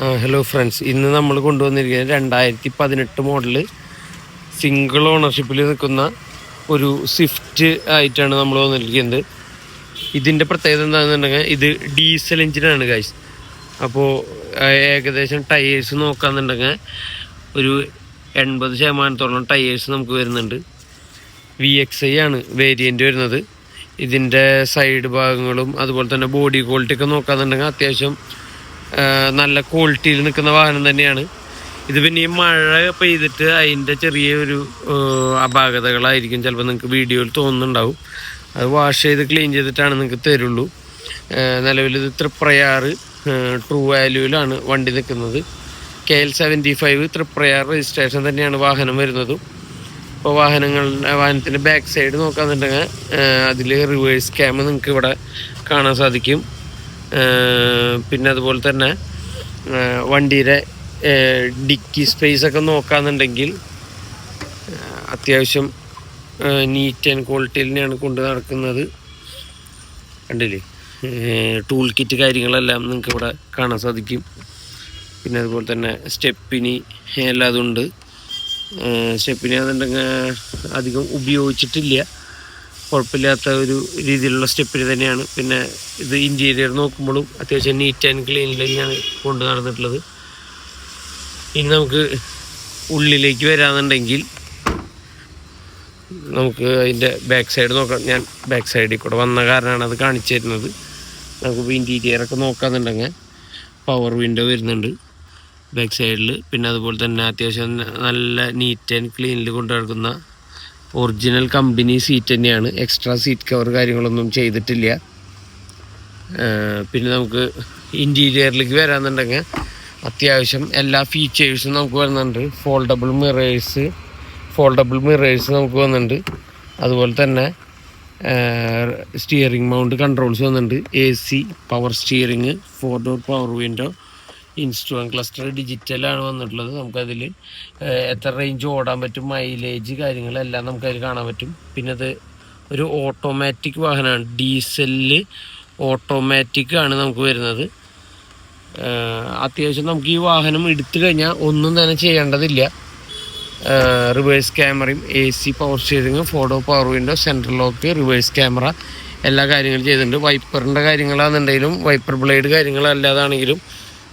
Hello friends ഇന്ന് നമ്മൾ കൊണ്ടുവന്നിരിക്കുന്നത് രണ്ടായിരത്തി പതിനെട്ട് മോഡൽ സിംഗിൾ ഓണർഷിപ്പിൽ നിൽക്കുന്ന ഒരു സ്വിഫ്റ്റ് ആയിട്ടാണ് നമ്മൾ വന്നിരിക്കുന്നത്. ഇതിന്റെ പ്രത്യേകത എന്താണെന്നുണ്ടെങ്കിൽ ഇത് ഡീസൽ എഞ്ചിനാണ് ഗൈസ് അപ്പോൾ ഏകദേശം ടയേഴ്സ് നോക്കാന്നുണ്ടെങ്കിൽ ഒരു എൺപത് ശതമാനത്തോളം ടയേഴ്സ് നമുക്ക് വരുന്നുണ്ട്. വി എക്സ് ഐ ആണ് വേരിയന്റ് വരുന്നത്. ഇതിന്റെ സൈഡ് ഭാഗങ്ങളും അതുപോലെ തന്നെ ബോഡി ക്വാളിറ്റി ഒക്കെ നോക്കാന്നുണ്ടെങ്കിൽ അത്യാവശ്യം നല്ല ക്വാളിറ്റിയിൽ നിൽക്കുന്ന വാഹനം തന്നെയാണ്. ഇത് പിന്നെ ഈ മഴ പെയ്തിട്ട് അതിന്റെ ചെറിയൊരു അപാകതകളായിരിക്കും. ചിലപ്പോൾ നിങ്ങൾക്ക് വീഡിയോയിൽ തോന്നുന്നുണ്ടാവും. അത് വാഷ് ചെയ്ത് ക്ലീൻ ചെയ്തിട്ടാണ് നിങ്ങൾക്ക് തരുള്ളൂ. നിലവിൽ ഇത് തൃപ്രയാറ് ട്രൂ വാല്യൂവിലാണ് വണ്ടി നിൽക്കുന്നത്. K L seventy five Triprayar registration തന്നെയാണ് വാഹനം വരുന്നതും. ഇപ്പോൾ വാഹനങ്ങൾ വാഹനത്തിന്റെ ബാക്ക് സൈഡ് നോക്കാന്നുണ്ടെങ്കിൽ അതിൽ റിവേഴ്സ് ക്യാമ നിങ്ങൾക്ക് ഇവിടെ കാണാൻ സാധിക്കും. പിന്നെ അതുപോലെ തന്നെ വണ്ടിയുടെ ഡിക്കി സ്പേസ് ഒക്കെ നോക്കാന്നുണ്ടെങ്കിൽ അത്യാവശ്യം നീറ്റ് ആൻഡ് ക്വാളിറ്റിയിൽ തന്നെയാണ് കൊണ്ട് നടക്കുന്നത്. കണ്ടില്ലേ? ടൂൾ കിറ്റ് കാര്യങ്ങളെല്ലാം നിങ്ങൾക്ക് ഇവിടെ കാണാൻ സാധിക്കും. പിന്നെ അതുപോലെ തന്നെ സ്റ്റെപ്പിനി എല്ലാം അതുണ്ട്. സ്റ്റെപ്പിനി അതുണ്ടെങ്കിൽ അധികം ഉപയോഗിച്ചിട്ടില്ല. കുഴപ്പമില്ലാത്ത ഒരു രീതിയിലുള്ള സ്റ്റെപ്പിൽ തന്നെയാണ്. പിന്നെ ഇത് ഇന്റീരിയർ നോക്കുമ്പോഴും അത്യാവശ്യം നീറ്റ് ആൻഡ് ക്ലീനിൽ തന്നെയാണ് കൊണ്ട് നടന്നിട്ടുള്ളത്. ഇനി നമുക്ക് ഉള്ളിലേക്ക് വരാന്നുണ്ടെങ്കിൽ നമുക്ക് അതിന്റെ ബാക്ക് സൈഡ് നോക്കാം. ഞാൻ ബാക്ക് സൈഡിൽ കൂടെ വന്ന കാരണമാണ് അത് കാണിച്ചു തരുന്നത്. നമുക്ക് ഇന്റീരിയറൊക്കെ നോക്കാന്നുണ്ടെങ്കിൽ പവർ വിൻഡോ വരുന്നുണ്ട് ബാക്ക് സൈഡിൽ പിന്നെ അതുപോലെ തന്നെ അത്യാവശ്യം നല്ല നീറ്റ് ആൻഡ് ക്ലീനിൽ കൊണ്ടു നടക്കുന്ന ഒറിജിനൽ കമ്പനി സീറ്റ് തന്നെയാണ്. എക്സ്ട്രാ സീറ്റ് കവർ കാര്യങ്ങളൊന്നും ചെയ്തിട്ടില്ല. പിന്നെ നമുക്ക് ഇന്റീരിയറിലേക്ക് വരാമെന്നുണ്ടെങ്കിൽ അത്യാവശ്യം എല്ലാ ഫീച്ചേഴ്സും നമുക്ക് വരുന്നുണ്ട്. ഫോൾഡബിൾ മിറേഴ്സ് ഫോൾഡബിൾ മിറേഴ്സ് നമുക്ക് വന്നിട്ടുണ്ട് അതുപോലെ തന്നെ സ്റ്റിയറിംഗ് മൗണ്ട് കൺട്രോൾസ് വന്നിട്ടുണ്ട് A C power steering four door power window instrument cluster ഡിജിറ്റലാണ് വന്നിട്ടുള്ളത്. നമുക്കതിൽ എത്ര റേഞ്ച് ഓടാൻ പറ്റും മൈലേജ് കാര്യങ്ങളെല്ലാം നമുക്കതിൽ കാണാൻ പറ്റും. പിന്നെ അത് ഒരു ഓട്ടോമാറ്റിക് വാഹനമാണ്. ഡീസലിൽ ഓട്ടോമാറ്റിക് ആണ് നമുക്ക് വരുന്നത്. അത്യാവശ്യം നമുക്ക് ഈ വാഹനം എടുത്തു കഴിഞ്ഞാൽ ഒന്നും തന്നെ ചെയ്യേണ്ടതില്ല. റിവേഴ്സ് ക്യാമറയും A C power steering four door power window central lock reverse camera എല്ലാ കാര്യങ്ങളും ചെയ്തിട്ടുണ്ട്. വൈപ്പറിന്റെ കാര്യങ്ങളാണെന്നുണ്ടെങ്കിലും വൈപ്പർ ബ്ലേഡ് കാര്യങ്ങളല്ലാതാണെങ്കിലും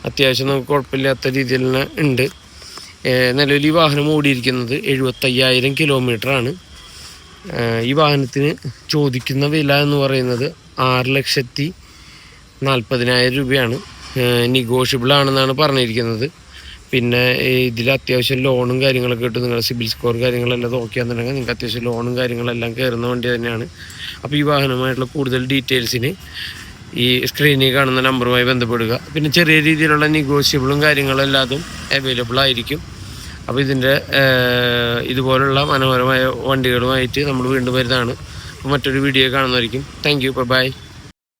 അത്യാവശ്യം നമുക്ക് കുഴപ്പമില്ലാത്ത രീതിയിൽ തന്നെ ഉണ്ട്. നിലവിൽ ഈ വാഹനം ഓടിയിരിക്കുന്നത് എഴുപത്തയ്യായിരം ആണ്. ഈ വാഹനത്തിന് ചോദിക്കുന്ന വില എന്ന് പറയുന്നത് ആറ് ലക്ഷത്തി നാൽപ്പതിനായിരം രൂപയാണ്. നിഗോഷ്യബിൾ ആണെന്നാണ് പറഞ്ഞിരിക്കുന്നത്. പിന്നെ ഇതിൽ അത്യാവശ്യം ലോണും കാര്യങ്ങളൊക്കെ കിട്ടും. നിങ്ങളുടെ സിബിൽ സ്കോർ കാര്യങ്ങളെല്ലാം നോക്കിയാന്നുണ്ടെങ്കിൽ നിങ്ങൾക്ക് അത്യാവശ്യം ലോണും കാര്യങ്ങളെല്ലാം കയറുന്ന വണ്ടി തന്നെയാണ്. അപ്പോൾ ഈ വാഹനമായിട്ടുള്ള കൂടുതൽ ഡീറ്റെയിൽസിന് ഈ സ്ക്രീനിൽ കാണുന്ന നമ്പറുമായി ബന്ധപ്പെടുക. പിന്നെ ചെറിയ രീതിയിലുള്ള നെഗോഷ്യബിളും കാര്യങ്ങളെല്ലാതും അവൈലബിൾ ആയിരിക്കും. അപ്പോൾ ഇതിന്റെ ഇതുപോലുള്ള മനോഹരമായ വണ്ടികളുമായിട്ട് നമ്മൾ വീണ്ടും വരുന്നതാണ്. മറ്റൊരു വീഡിയോ കാണുന്നതായിരിക്കും. Thank you bye